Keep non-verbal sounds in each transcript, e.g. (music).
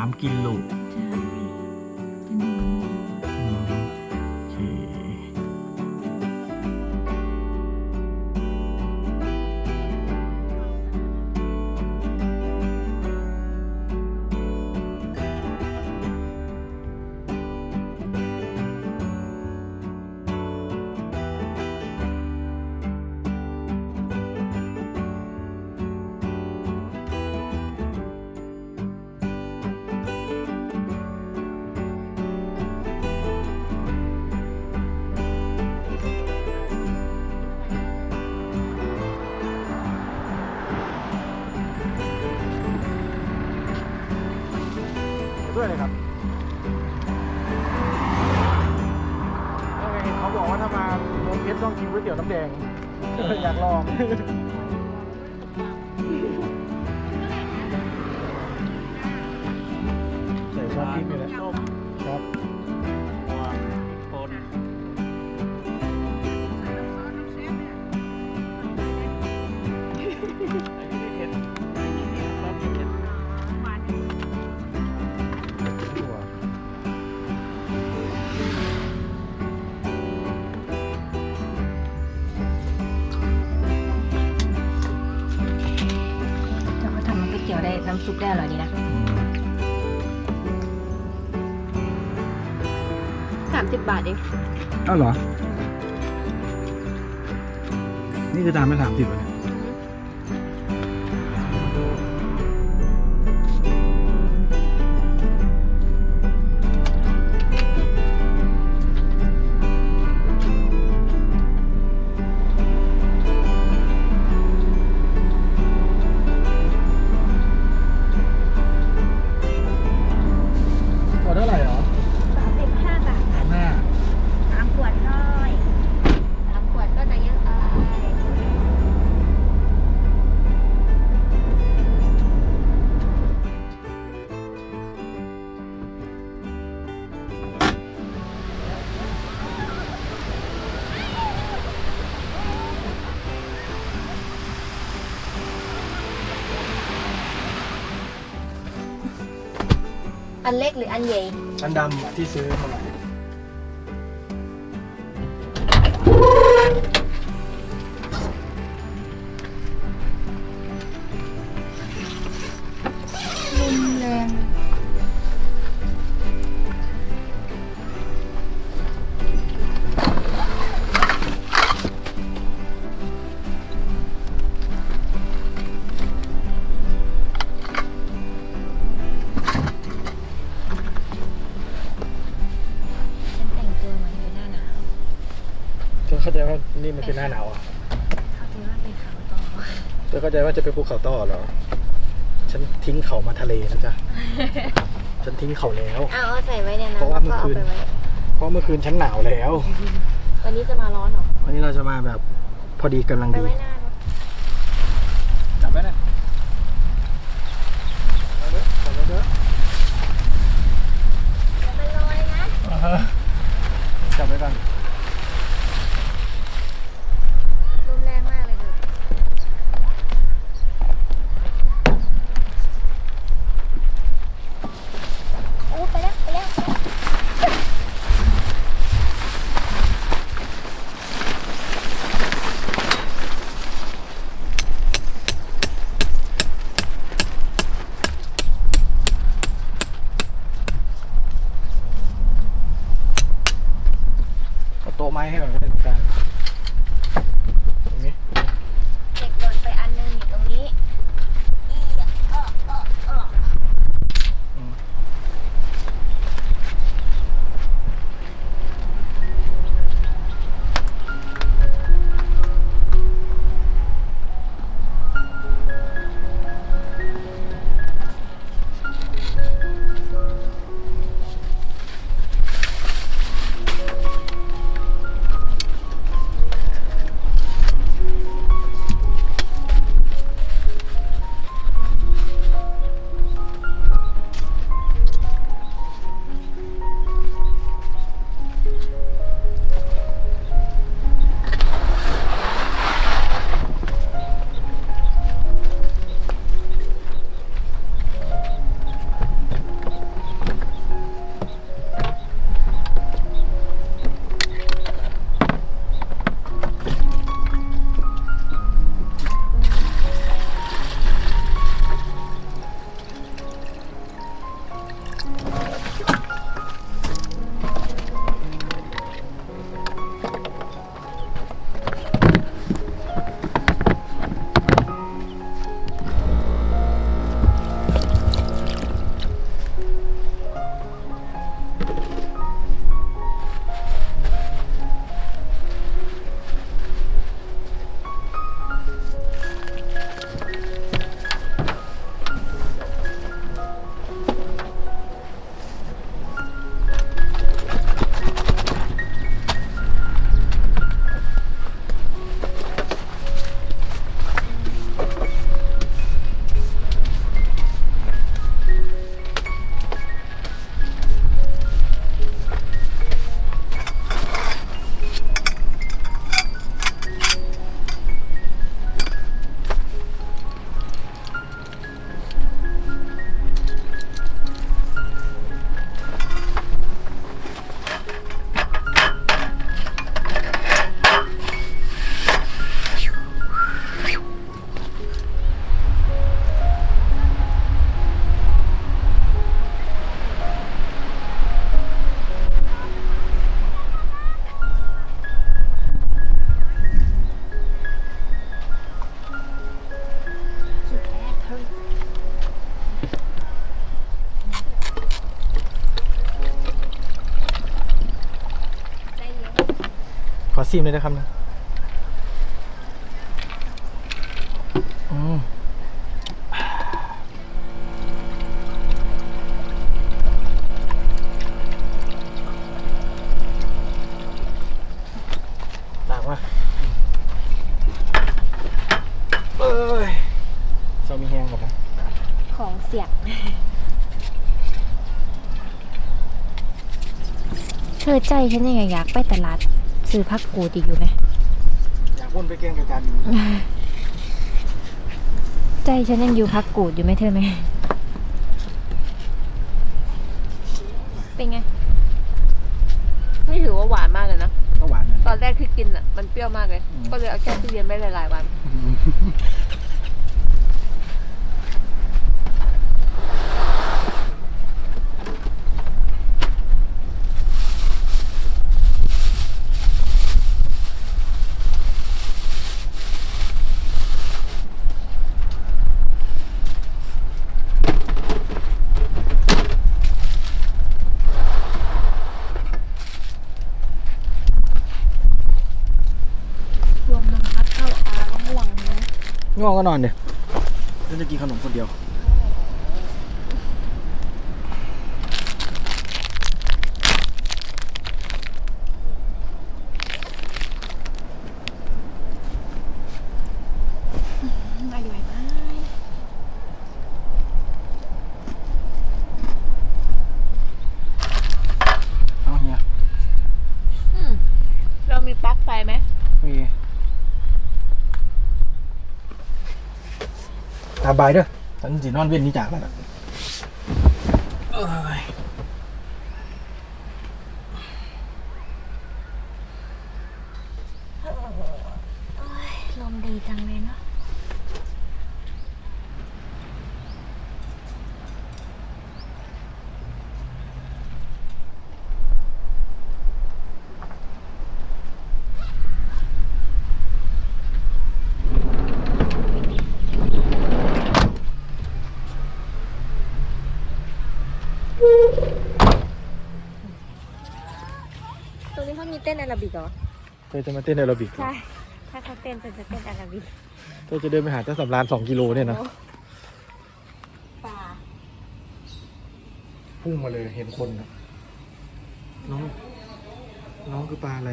ามกิโล Yeah. (laughs) ำซุปได้อร่อยดีนะ สามสิบบาทเองอ้าวเหรอ นี่คือตามไปสามสิบเลย อันเล็กหรืออันใหญ่ อันดำที่ซื้อมา ว่านี่มันเป็นหน้าหนาวอะเข้าใจว่าเป็นขาวต่อเธอเข้าใจว่าจะไปภูเขาต่อเหรอ ฉันทิ้งเขามาทะเลนะจ๊ะ ฉันทิ้งเขาแล้ว เอาเอาใส่ไว้เนี่ยนะเพราะว่าแล้วก็เมื่อคืนเอาไปไว้เพราะเมื่อคืนฉันหนาวแล้ว วันนี้จะมาร้อนเหรอ วันนี้เราจะมาแบบพอดีกำลังไปดี ไว้หน้า ซิมเลยนะครับนะอืมต่างว่ะเอ้ยจะมีแห้งกว่าไหมของเสียงเธอใจฉันยังไงอยากไปตลาด ซื้อพักกูดอีกอยู่ไหมอยากวนไปแกงกระจานอยู่ใจฉันยังอยู่พักกูดอยู่ไหมเธอไหม เป็นไง ไม่ถือว่าหวานมากเลยนะ ก็หวานนะ ตอนแรกที่กินอะ มันเปรี้ยวมากเลย อืม ก็เลยเอาแช่ตู้เย็นไว้หลายๆวัน รวมมันพัดเข้าอาระหว่างนี้ ง่วงก็นอนเดี๋ยวจะกินขนมคนเดียว อร่อยมาก เอาเฮีย อืมเรามีปลั๊กไฟไหม มีตา บายเด้อฉันสินอนเว้นนี้จากแล้วนะเอ้ย ลมดีจังเลยเนาะ ตรงนี้เขามีเต้นแอโรบิกเหรอ เธ อจะมาเต้นแอโรบิกใช่ ถ้าเขาเต้นฉันจะเต้นอารบิกเธอจะเดินไปหาเจ้าสำรานสองกิโลเนี่ยนะป่าพุ่งมาเลยเห็นคนนะน้องน้องคือปลาอะไร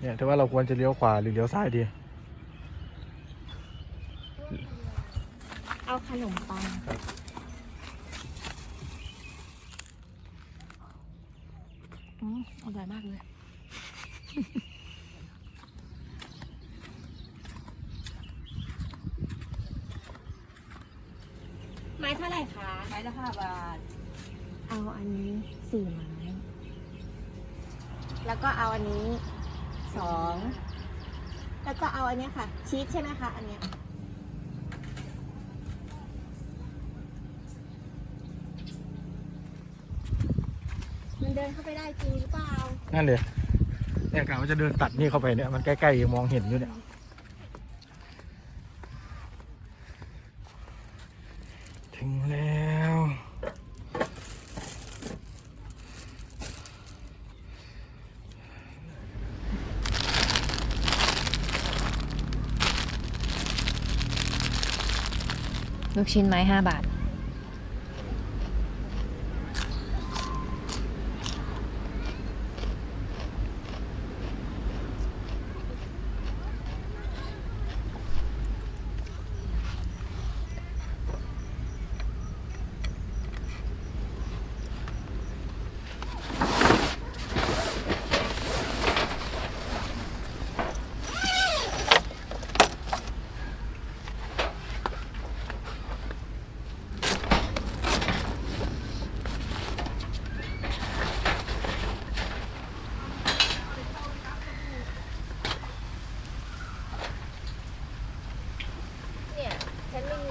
เนี่ยแต่ว่าเราควรจะเลี้ยวขวาหรือเลี้ยวซ้ายดี เอาขนมปัง อืมอร่อยมากเลย ไม้เท่าไหร่คะ ไม้ละห้าบาท เอาอันนี้สี่ไม้ แล้วก็เอาอันนี้สอง แล้วก็เอาอันเนี้ยค่ะ ชีสใช่ไหมคะ อันเนี้ยมันเดินเข้าไปได้จริงหรือเปล่านั่นเลยเนี่ยกะว่าจะเดินตัดนี่เข้าไปเนี่ยมันใกล้ๆมองเห็นอยู่เนี่ยถึงแล้วลูกชิ้นไม้ห้าบาท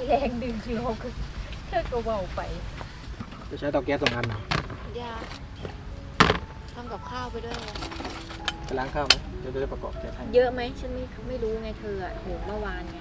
แรงดึงคือเขาคือเธอก็เบาไป จะใช้เตาแก๊สสองอันเหรอยาทำกับข้าวไปด้วยนะจะล้างข้าวไหมเดี๋ยวจะได้ประกอบแก๊สให้เยอะไหมฉันไม่ไม่รู้ไงเธออะโหเมื่อวานไง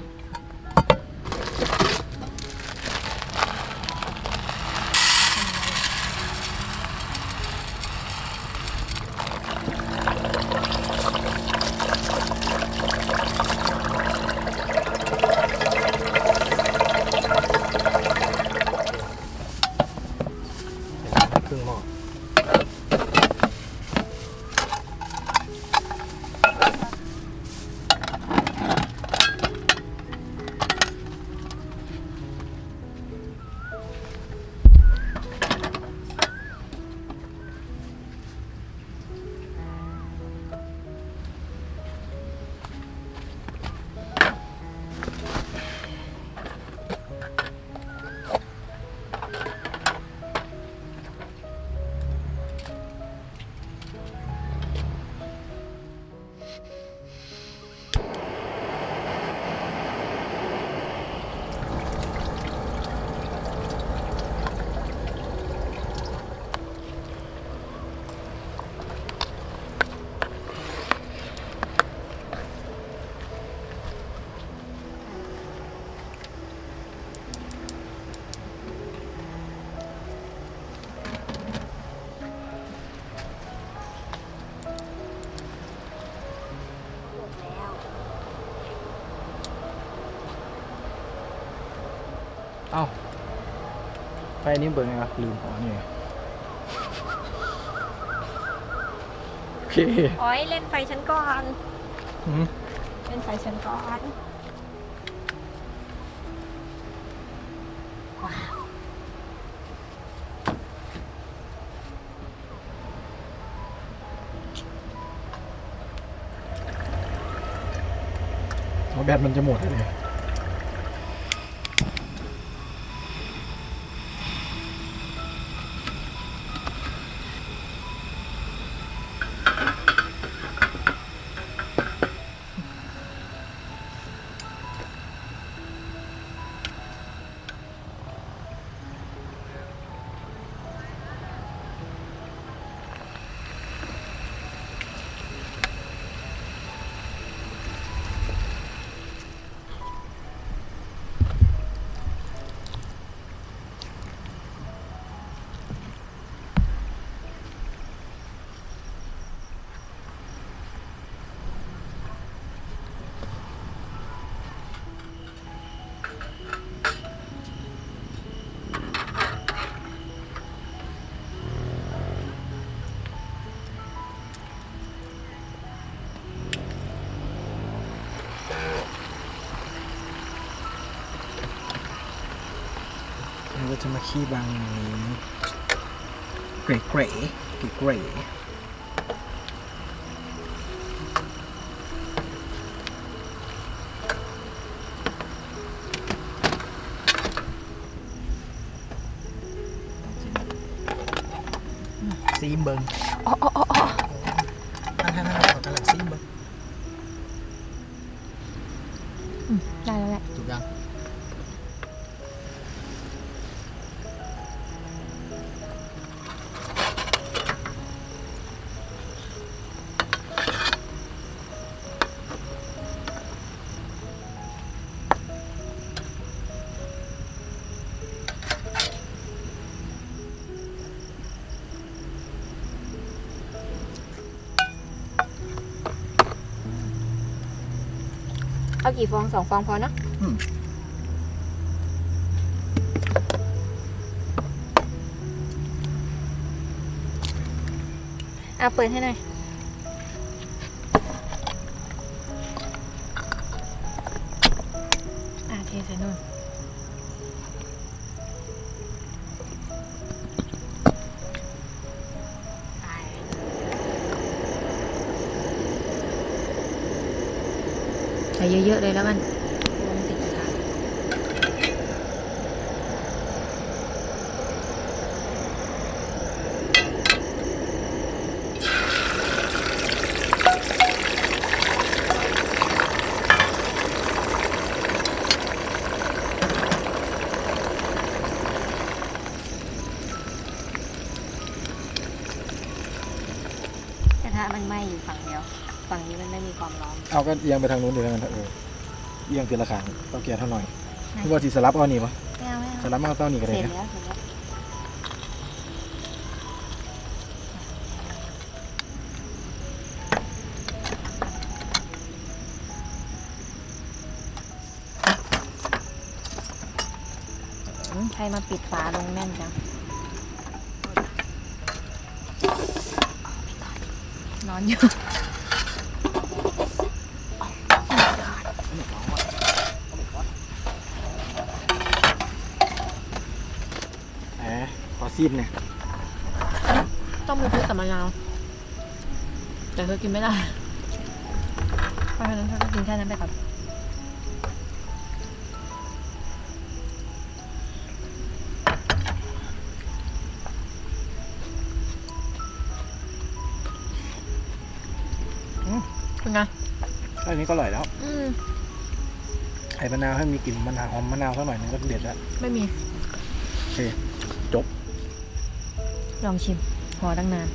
ฟนี้เบิร์ไงวะลืมอ๋อนี่ไงโอเคโอ้ยเล่นไฟฉันก่อนอืมเล่นไฟฉันก่อนเอาแบตมันจะหมดเลย จะมาขี้บางอย่างนี้เกรเกรเกรเกรซีมเบิงอ๋ออ๋ออ๋ออ๋อนั่นนั่นนั่นขอกำลังซีมเบิง เอากี่ฟองสองฟองพอเนาะอืมเอาเปิดให้หน่อยอะเทใส่นู่น มันไม่มีความร้อนเอาก็เอียงไปทางนู้นเดี๋ยวกันเถอะเออเอียงทีละขางเอาเกียร์เท่าหน่อยคือว่าสีสลับเอานี่ปะไม่เอาไม่เอาสลับมาเอาเต้านี่ก็เสได้ร็จนะแล้วเสร็จแล้วอืมใครมาปิดฝาลงแน่นจังนอนอยู่ แหมขอ ซีมเนี่ยต้องมีพริกกับมะนาว แต่เธอกินไม่ได้เพราะฉะนั้นเธอก็กินแค่นั้นไปก่อนเป็นไงแค่นี้ก็อร่อยแล้วอืมไข่มะนาวให้มีกลิ่นมะนาวหอมมะนาวสักหน่อยนึงก็เด็ดแล้วไม่มี โอเคจบ ลองชิมหอตั้งนาน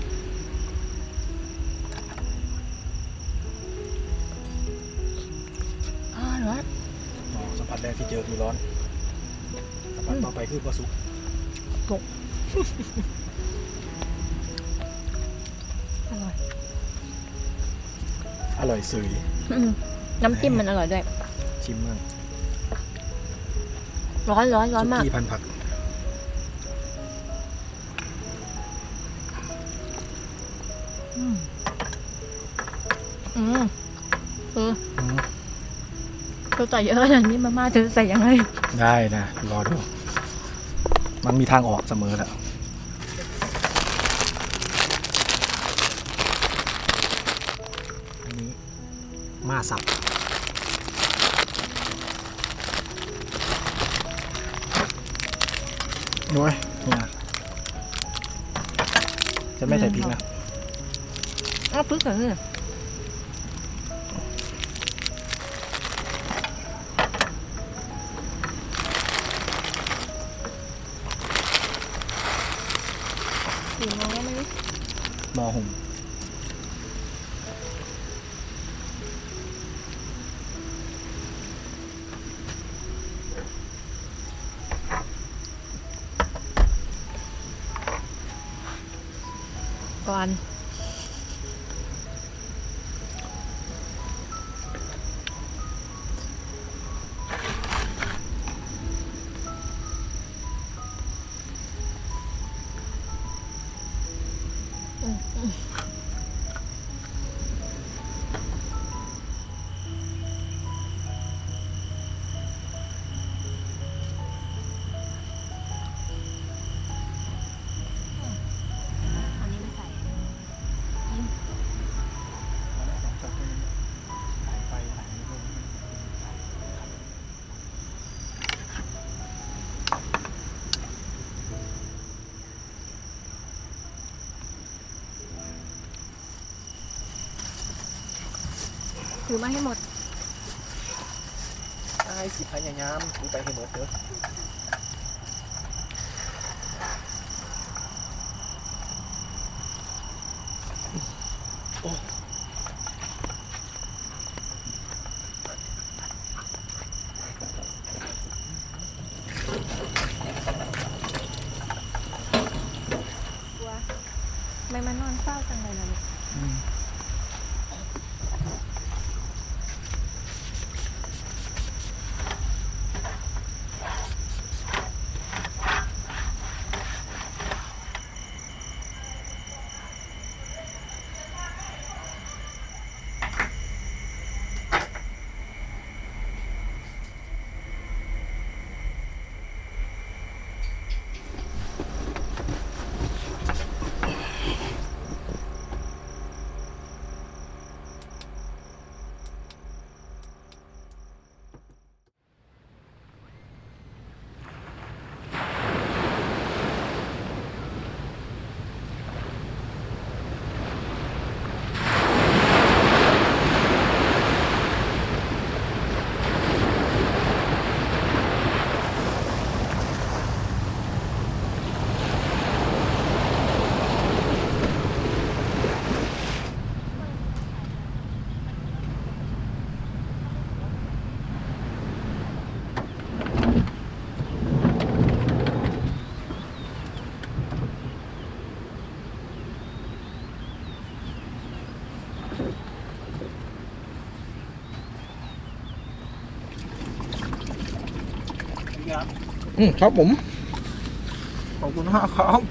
อ๋อเหรออ๋อสัมผัสแรกที่เจอคือร้อนสัมผัสต่อไปคือปลาสุกอร่อย อร่อยสุยอืมน้ำจิ้มมันอร่อยด้วย ชิมมั่งร้อนร้อนร้อนสุมากกี้พันผัก อืมอืมเอออืมเธอใส่เยอะขนาดนี้มาม่าเธอใส่ยังไง ได้นะ รอดู มันมีทางออกเสมอแหละอันนี้มาสับด้วยนี่นะจะไม่ใส่พริกนะ อ้าวพึ่งเห ถือมาให้หมด ไอ้สิพยายามดูไปให้หมดเถอ อืมครับผม ขอบคุณมากครับ